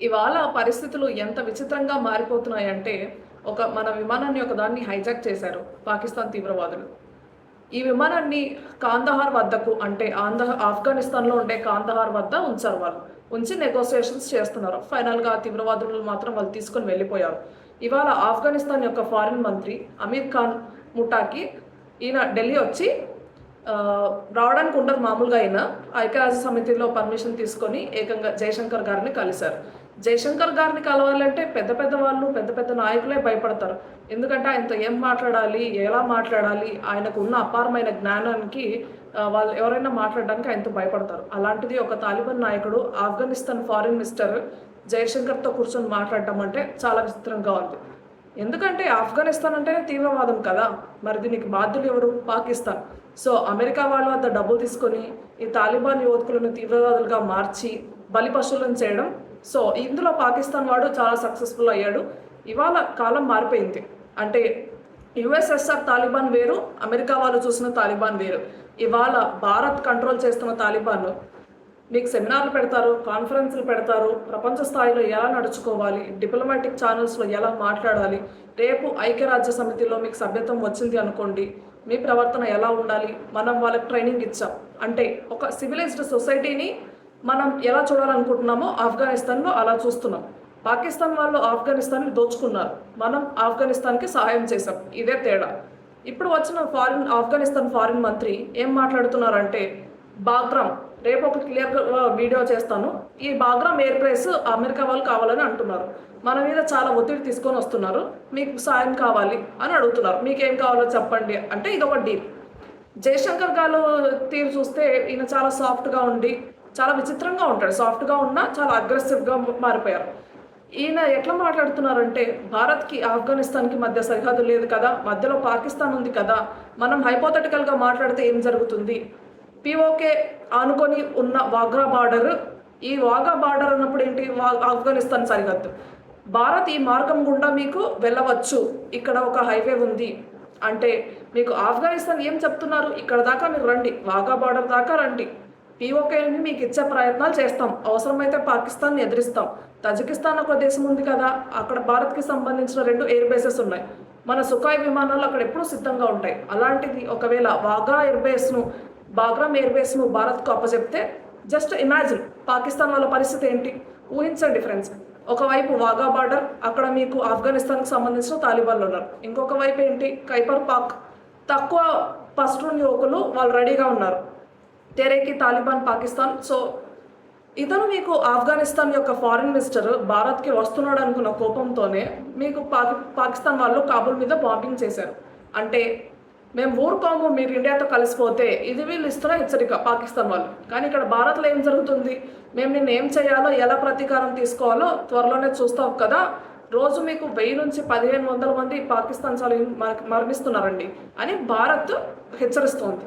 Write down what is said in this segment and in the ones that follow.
ఇవాళ పరిస్థితులు ఎంత విచిత్రంగా మారిపోతున్నాయంటే ఒక మన విమానాన్ని ఒక దాన్ని హైజాక్ చేశారు పాకిస్తాన్ తీవ్రవాదులు. ఈ విమానాన్ని కాందహార్ వద్దకు అంటే ఆంధ ఆఫ్ఘనిస్తాన్లో ఉండే కాందహార్ వద్ద ఉంచారు వాళ్ళు. ఉంచి నెగోసియేషన్స్ చేస్తున్నారు. ఫైనల్గా తీవ్రవాదులు మాత్రం వాళ్ళు తీసుకొని వెళ్ళిపోయారు. ఇవాళ ఆఫ్ఘనిస్తాన్ యొక్క ఫారిన్ మంత్రి అమీర్ ఖాన్ ముఠాకి ఈయన ఢిల్లీ వచ్చి రావడానికి ఉండదు మామూలుగా అయినా ఐక్యరాజ్య సమితిలో పర్మిషన్ తీసుకొని ఏకంగా జయశంకర్ గారిని కలిశారు. జయశంకర్ గారిని కలవాలంటే పెద్ద పెద్ద వాళ్ళు పెద్ద పెద్ద నాయకులే భయపడతారు. ఎందుకంటే ఆయనతో ఏం మాట్లాడాలి ఎలా మాట్లాడాలి ఆయనకు ఉన్న అపారమైన జ్ఞానానికి వాళ్ళు ఎవరైనా మాట్లాడడానికి ఆయనతో భయపడతారు. అలాంటిది ఒక తాలిబాన్ నాయకుడు ఆఫ్ఘనిస్తాన్ ఫారిన్ మినిస్టర్ జయశంకర్తో కూర్చొని మాట్లాడటం అంటే చాలా విచిత్రంగా ఉంది. ఎందుకంటే ఆఫ్ఘనిస్తాన్ అంటేనే తీవ్రవాదం కదా? మరి దీనికి బాధ్యులు ఎవరు? పాకిస్తాన్. సో అమెరికా వాళ్ళ వద్ద డబ్బులు తీసుకొని ఈ తాలిబాన్ యువకులను తీవ్రవాదులుగా మార్చి బలి పశువులను చేయడం సో ఇందులో పాకిస్తాన్ వాడు చాలా సక్సెస్ఫుల్ అయ్యాడు. ఇవాళ కాలం మారిపోయింది. అంటే యుఎస్ఎస్ఆర్ తాలిబాన్ వేరు అమెరికా వాళ్ళు చూసిన తాలిబాన్ వేరు. ఇవాళ భారత్ కంట్రోల్ చేస్తున్న తాలిబాన్ మీకు సెమినార్లు పెడతారు కాన్ఫరెన్స్లు పెడతారు ప్రపంచ స్థాయిలో ఎలా నడుచుకోవాలి డిప్లొమాటిక్ ఛానల్స్లో ఎలా మాట్లాడాలి రేపు ఐక్యరాజ్య సమితిలో మీకు సభ్యత్వం వచ్చింది అనుకోండి మీ ప్రవర్తన ఎలా ఉండాలి మనం వాళ్ళకి ట్రైనింగ్ ఇచ్చాం. అంటే ఒక సివిలైజ్డ్ సొసైటీని మనం ఎలా చూడాలనుకుంటున్నామో ఆఫ్ఘనిస్తాన్లో అలా చూస్తున్నాం. పాకిస్తాన్ వాళ్ళు ఆఫ్ఘనిస్తాన్ని దోచుకున్నారు. మనం ఆఫ్ఘనిస్తాన్కి సహాయం చేసాం ఇదే తేడా. ఇప్పుడు వచ్చిన ఫారిన్ ఆఫ్ఘనిస్తాన్ ఫారిన్ మంత్రి ఏం మాట్లాడుతున్నారంటే బాగ్రామ్ రేపు ఒక క్లియర్ వీడియో చేస్తాను. ఈ బాగ్రామ్ ఎయిర్ ప్రైస్ అమెరికా వాళ్ళు కావాలని అంటున్నారు. మన మీద చాలా ఒత్తిడి తీసుకొని వస్తున్నారు. మీకు సాయం కావాలి అని అడుగుతున్నారు. మీకు ఏం కావాలో చెప్పండి అంటే ఇది ఒక డీల్. జయశంకర్ గారు తీరు చూస్తే ఈయన చాలా సాఫ్ట్గా ఉండి చాలా విచిత్రంగా ఉంటాడు. సాఫ్ట్గా ఉన్నా చాలా అగ్రెసివ్గా మారిపోయారు. ఈయన ఎట్లా మాట్లాడుతున్నారంటే భారత్కి ఆఫ్ఘనిస్తాన్కి మధ్య సరిహద్దు లేదు కదా మధ్యలో పాకిస్తాన్ ఉంది కదా మనం హైపోథెటికల్గా మాట్లాడితే ఏం జరుగుతుంది? పిఓకే ఆనుకొని ఉన్న వాగ్రా బార్డర్ ఈ వాగా బార్డర్ అన్నప్పుడు ఏంటి? ఆఫ్ఘనిస్తాన్ సరిహద్దు. భారత్ ఈ మార్గం గుండా మీకు వెళ్ళవచ్చు. ఇక్కడ ఒక హైవే ఉంది. అంటే మీకు ఆఫ్ఘనిస్తాన్ ఏం చెప్తున్నారు? ఇక్కడ దాకా మీరు రండి. వాఘా బార్డర్ దాకా రండి. పీఓకేని మీకు ఇచ్చే ప్రయత్నాలు చేస్తాం. అవసరమైతే పాకిస్తాన్ ఎదిరిస్తాం. తజకిస్తాన్ ఒక దేశం ఉంది కదా అక్కడ భారత్కి సంబంధించిన రెండు ఎయిర్ బేసెస్ ఉన్నాయి. మన సుఖాయ్ విమానాలు అక్కడ ఎప్పుడూ సిద్ధంగా ఉంటాయి. అలాంటిది ఒకవేళ వాఘా ఎయిర్ బేస్ను బాగ్రామ్ ఎయిర్ బేస్ను భారత్కు అప్పచెప్తే జస్ట్ ఇమాజిన్ పాకిస్తాన్ వాళ్ళ పరిస్థితి ఏంటి? ఊహించండి ఫ్రెండ్స్. ఒకవైపు వాఘా బార్డర్ అక్కడ మీకు ఆఫ్ఘనిస్తాన్కి సంబంధించిన తాలిబాన్లు ఉన్నారు. ఇంకొక వైపు ఏంటి? కైపర్ పాక్. తక్కువ పస్టూన్ యువకులు వాళ్ళు రెడీగా ఉన్నారు. తెరేకి తాలిబాన్ పాకిస్తాన్. సో ఇతను మీకు ఆఫ్ఘనిస్తాన్ యొక్క ఫారిన్ మినిస్టర్ భారత్కి వస్తున్నాడు అనుకున్న కోపంతోనే మీకు పాకి పాకిస్తాన్ వాళ్ళు కాబుల్ మీద బాంబింగ్ చేశారు. అంటే మేము ఊరుకోము మీరు ఇండియాతో కలిసిపోతే ఇది వీళ్ళు ఇస్తున్న హెచ్చరిక పాకిస్తాన్ వాళ్ళు. కానీ ఇక్కడ భారత్లో ఏం జరుగుతుంది? మేము నిన్న ఏం చేయాలో ఎలా ప్రతీకారం తీసుకోవాలో త్వరలోనే చూస్తాం కదా. రోజు మీకు వెయ్యి నుంచి పదిహేను వందల మంది పాకిస్తాన్ చాలా మర- మరణిస్తున్నారండి అని భారత్ హెచ్చరిస్తోంది.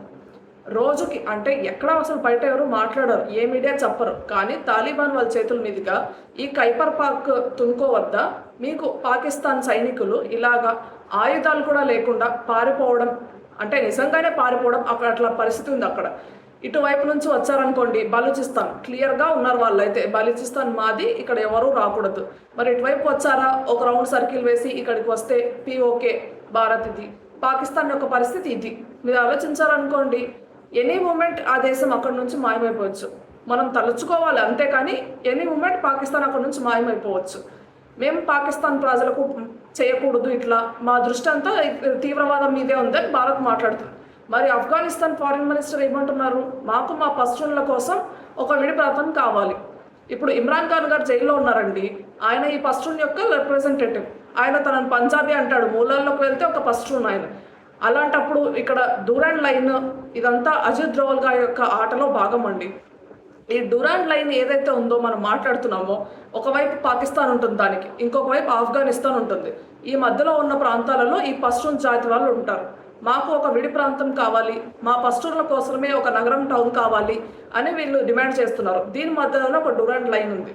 రోజుకి అంటే ఎక్కడ అసలు బయట ఎవరు మాట్లాడరు ఏ మీడియా చెప్పరు. కానీ తాలిబాన్ వాళ్ళ చేతుల మీదుగా ఈ కైపర్ పాక్ తుంకో వద్ద మీకు పాకిస్తాన్ సైనికులు ఇలాగా ఆయుధాలు కూడా లేకుండా పారిపోవడం అంటే నిజంగానే పారిపోవడం అక్కడ అట్లా పరిస్థితి ఉంది అక్కడ. ఇటువైపు నుంచి వచ్చారనుకోండి బలూచిస్తాన్. క్లియర్గా ఉన్నారు వాళ్ళు అయితే బలూచిస్తాన్ మాది ఇక్కడ ఎవరూ రాకూడదు. మరి ఇటువైపు వచ్చారా ఒక రౌండ్ సర్కిల్ వేసి ఇక్కడికి వస్తే పిఓకే భారత్ ఇది. పాకిస్తాన్ యొక్క పరిస్థితి ఇది. మీరు ఆలోచించారనుకోండి ఎనీ మూమెంట్ ఆ దేశం అక్కడ నుంచి మాయమైపోవచ్చు. మనం తలుచుకోవాలి అంతేకాని ఎనీ మూమెంట్ పాకిస్తాన్ అక్కడ నుంచి మాయమైపోవచ్చు. మేము పాకిస్తాన్ ప్రజలకు చేయకూడదు ఇట్లా. మా దృష్టి అంతా తీవ్రవాదం మీదే ఉందని భారత్ మాట్లాడుతుంది. మరి ఆఫ్ఘనిస్తాన్ ఫారిన్ మినిస్టర్ ఏమంటున్నారు? మాకు మా పశ్చిమల కోసం ఒక విడిప్రాంతం కావాలి. ఇప్పుడు ఇమ్రాన్ ఖాన్ గారు జైల్లో ఉన్నారండి. ఆయన ఈ పశ్చిమ యొక్క రిప్రజెంటేటివ్ ఆయన తనను పంజాబీ అంటాడు. మూలాల్లోకి వెళ్తే ఒక పశ్చిమ ఆయన. అలాంటప్పుడు ఇక్కడ డూరాన్ లైన్ ఇదంతా అజిత్ డ్రోవల్ గారి యొక్క ఆటలో భాగం అండి. ఈ డురాన్ లైన్ ఏదైతే ఉందో మనం మాట్లాడుతున్నామో ఒకవైపు పాకిస్తాన్ ఉంటుంది దానికి ఇంకొక వైపు ఆఫ్ఘనిస్తాన్ ఉంటుంది. ఈ మధ్యలో ఉన్న ప్రాంతాలలో ఈ పశ్చిమ జాతి వాళ్ళు ఉంటారు. మాకు ఒక విడి ప్రాంతం కావాలి మా పస్టూర్ల కోసమే ఒక నగరం టౌన్ కావాలి అని వీళ్ళు డిమాండ్ చేస్తున్నారు. దీని మధ్యలో ఒక డురాండ్ లైన్ ఉంది.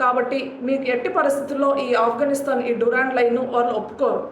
కాబట్టి మీకు ఎట్టి పరిస్థితుల్లో ఈ ఆఫ్ఘనిస్తాన్ ఈ డురాండ్ లైన్ వాళ్ళు ఒప్పుకోరు.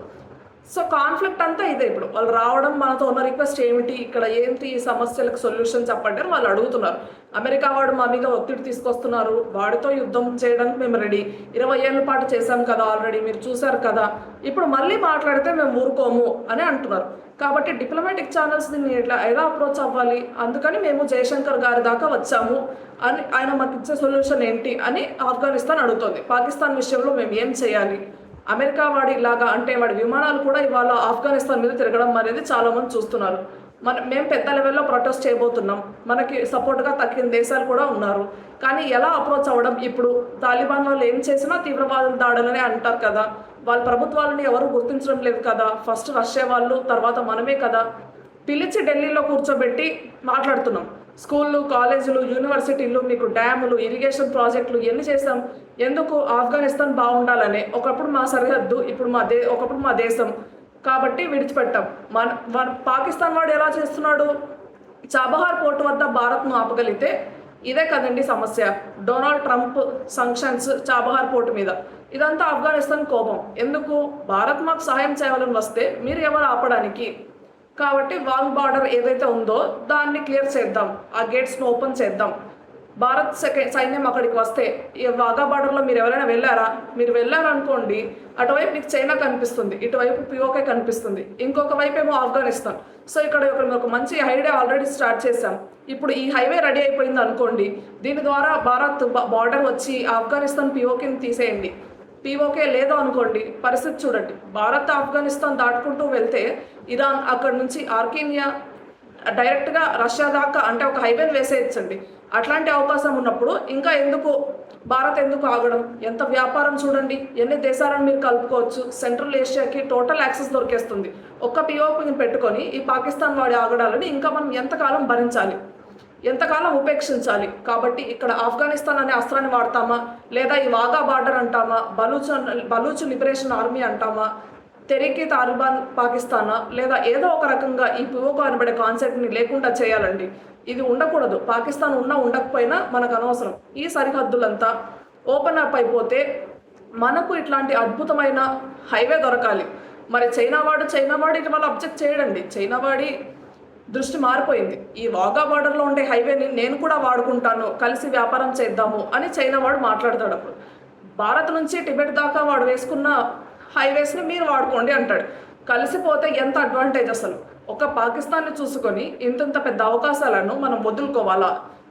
సో కాన్ఫ్లిక్ట్ అంతా ఇదే ఇప్పుడు. వాళ్ళు రావడం మనతో ఉన్న రిక్వెస్ట్ ఏమిటి? ఇక్కడ ఏంటి ఈ సమస్యలకు సొల్యూషన్ చెప్పండి అని వాళ్ళు అడుగుతున్నారు. అమెరికా వాడు మా మీద ఒత్తిడి తీసుకొస్తున్నారు. వాడితో యుద్ధం చేయడానికి మేము రెడీ ఇరవై ఏళ్ళ పాటు చేశాం కదా ఆల్రెడీ మీరు చూశారు కదా. ఇప్పుడు మళ్ళీ మాట్లాడితే మేము ఊరుకోము అని అంటున్నారు. కాబట్టి డిప్లొమాటిక్ ఛానల్స్ దీన్ని ఎట్లా ఎలా అప్రోచ్ అవ్వాలి? అందుకని మేము జయశంకర్ గారి దాకా వచ్చాము. అని ఆయన మాకు ఇచ్చే సొల్యూషన్ ఏంటి? అని ఆఫ్ఘనిస్తాన్ అడుగుతోంది. పాకిస్తాన్ విషయంలో మేము ఏం చేయాలి? అమెరికా వాడి ఇలాగా అంటే వాడి విమానాలు కూడా ఇవాళ ఆఫ్ఘనిస్తాన్ మీద తిరగడం అనేది చాలా మంది చూస్తున్నారు. మన మేము పెద్ద లెవెల్లో ప్రొటెస్ట్ చేయబోతున్నాం. మనకి సపోర్ట్గా తక్కిన దేశాలు కూడా ఉన్నారు. కానీ ఎలా అప్రోచ్ అవ్వడం? ఇప్పుడు తాలిబాన్ వాళ్ళు ఏం చేసినా తీవ్రవాద దాడులనే అంటారు కదా. వాళ్ళ ప్రభుత్వాలని ఎవరు గుర్తించడం లేదు కదా. ఫస్ట్ రష్యా వాళ్ళు తర్వాత మనమే కదా. పిలిచి ఢిల్లీలో కూర్చోబెట్టి మాట్లాడుతున్నాం. స్కూళ్ళు కాలేజీలు యూనివర్సిటీలు మీకు డ్యాములు ఇరిగేషన్ ప్రాజెక్టులు ఎన్ని చేసాం ఎందుకు ఆఫ్ఘనిస్తాన్ బాగుండాలనే ఒకప్పుడు మా సరిహద్దు ఇప్పుడు మా దే ఒకప్పుడు మా దేశం. కాబట్టి విడిచిపెట్టాం. మన మన పాకిస్తాన్ వాడు ఎలా చేస్తున్నాడు? చాబహార్ పోర్టు వద్ద భారత్ను ఆపగలిగితే ఇదే కదండి సమస్య. Donald Trump sanctions Chabahar port మీద. ఇదంతా ఆఫ్ఘనిస్తాన్ కోపం. ఎందుకు? భారత్ మాకు సహాయం చేయాలని వస్తే మీరు ఎవరు ఆపడానికి? కాబట్టి వాల్ బార్డర్ ఏదైతే ఉందో దాన్ని క్లియర్ చేద్దాం. ఆ గేట్స్ను ఓపెన్ చేద్దాం. భారత్ సెకండ్ సైన్యం అక్కడికి వస్తే ఈ వాగా బార్డర్లో మీరు ఎవరైనా వెళ్ళారా? మీరు వెళ్ళారనుకోండి అటువైపు మీకు చైనా కనిపిస్తుంది ఇటువైపు పిఓకే కనిపిస్తుంది ఇంకొక వైపు ఏమో ఆఫ్ఘనిస్తాన్. సో ఇక్కడ ఒక మంచి హైవే ఆల్రెడీ స్టార్ట్ చేశాం. ఇప్పుడు ఈ హైవే రెడీ అయిపోయింది అనుకోండి దీని ద్వారా భారత్ బార్డర్ వచ్చి ఆఫ్ఘనిస్తాన్ పిఓకేని తీసేయండి. పిఓకే లేదు అనుకోండి పరిస్థితి చూడండి. భారత్ ఆఫ్ఘనిస్తాన్ దాటుకుంటూ వెళ్తే ఇరాన్ అక్కడ నుంచి ఆర్కేనియా డైరెక్ట్గా రష్యా దాకా అంటే ఒక హైవేని వేసేయచ్చండి. అట్లాంటి అవకాశం ఉన్నప్పుడు ఇంకా ఎందుకు భారత్ ఎందుకు ఆగడం? ఎంత వ్యాపారం చూడండి. ఎన్ని దేశాలను మీరు కలుపుకోవచ్చు? సెంట్రల్ ఏషియాకి టోటల్ యాక్సెస్ దొరికేస్తుంది. ఒక్క పిఓపిని పెట్టుకొని ఈ పాకిస్తాన్ వాడి ఆగడాలని ఇంకా మనం ఎంతకాలం భరించాలి? ఎంతకాలం ఉపేక్షించాలి? కాబట్టి ఇక్కడ ఆఫ్ఘనిస్తాన్ అనే అస్త్రాన్ని వాడతామా? లేదా ఈ వాగా బార్డర్ అంటామా? బలూచ్ బలూచ్ లిబరేషన్ ఆర్మీ అంటామా? తెరికి తాలిబాన్ పాకిస్తానా? లేదా ఏదో ఒక రకంగా ఈ పిఓకో అనబడే కాన్సెప్ట్ని లేకుండా చేయాలండి. ఇది ఉండకూడదు. పాకిస్తాన్ ఉన్నా ఉండకపోయినా మనకు అనవసరం. ఈ సరిహద్దులంతా ఓపెన్ అప్ అయిపోతే మనకు ఇట్లాంటి అద్భుతమైన హైవే దొరకాలి. మరి చైనా వాడు చైనా వాడు ఇటు వాళ్ళు అబ్జెక్ట్ చేయడండి. చైనా వాడి దృష్టి మారిపోయింది. ఈ వాగా బార్డర్లో ఉండే హైవేని నేను కూడా వాడుకుంటాను. కలిసి వ్యాపారం చేద్దాము అని చైనా వాడు మాట్లాడతాడు అప్పుడు. భారత్ నుంచి టిబెట్ దాకా వాడు వేసుకున్న హైవేస్ని మీరు వాడుకోండి అంటాడు. కలిసిపోతే ఎంత అడ్వాంటేజ్ అసలు? ఒక పాకిస్తాన్ని చూసుకొని ఇంతంత పెద్ద అవకాశాలను మనం వదులుకోవాలా?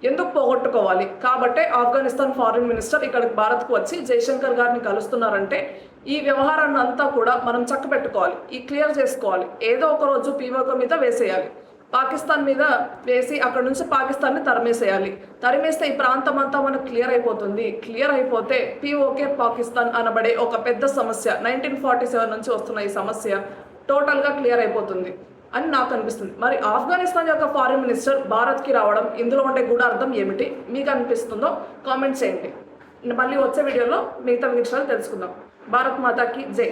ఎందుకు పోగొట్టుకోవాలి? కాబట్టే ఆఫ్ఘనిస్తాన్ ఫారిన్ మినిస్టర్ ఇక్కడికి భారత్కు వచ్చి జయశంకర్ గారిని కలుస్తున్నారంటే ఈ వ్యవహారాన్ని అంతా కూడా మనం చక్కబెట్టుకోవాలి. ఈ క్లియర్ చేసుకోవాలి. ఏదో ఒక రోజు పీవోకో మీద వేసేయాలి. పాకిస్తాన్ మీద వేసి అక్కడ నుంచి పాకిస్తాన్ని తరిమేసేయాలి. తరిమేస్తే ఈ ప్రాంతం అంతా మనకు క్లియర్ అయిపోతుంది. క్లియర్ అయిపోతే పిఓకే పాకిస్తాన్ అనబడే ఒక పెద్ద సమస్య నైన్టీన్ ఫార్టీ సెవెన్ నుంచి వస్తున్న ఈ సమస్య టోటల్గా క్లియర్ అయిపోతుంది అని నాకు అనిపిస్తుంది. మరి ఆఫ్ఘనిస్తాన్ యొక్క ఫారిన్ మినిస్టర్ భారత్కి రావడం ఇందులో ఉండే గూఢార్థం ఏమిటి? మీకు అనిపిస్తుందో కామెంట్ చేయండి. మళ్ళీ వచ్చే వీడియోలో మిగతా విషయాలు తెలుసుకుందాం. భారత్ మాతాకి జై.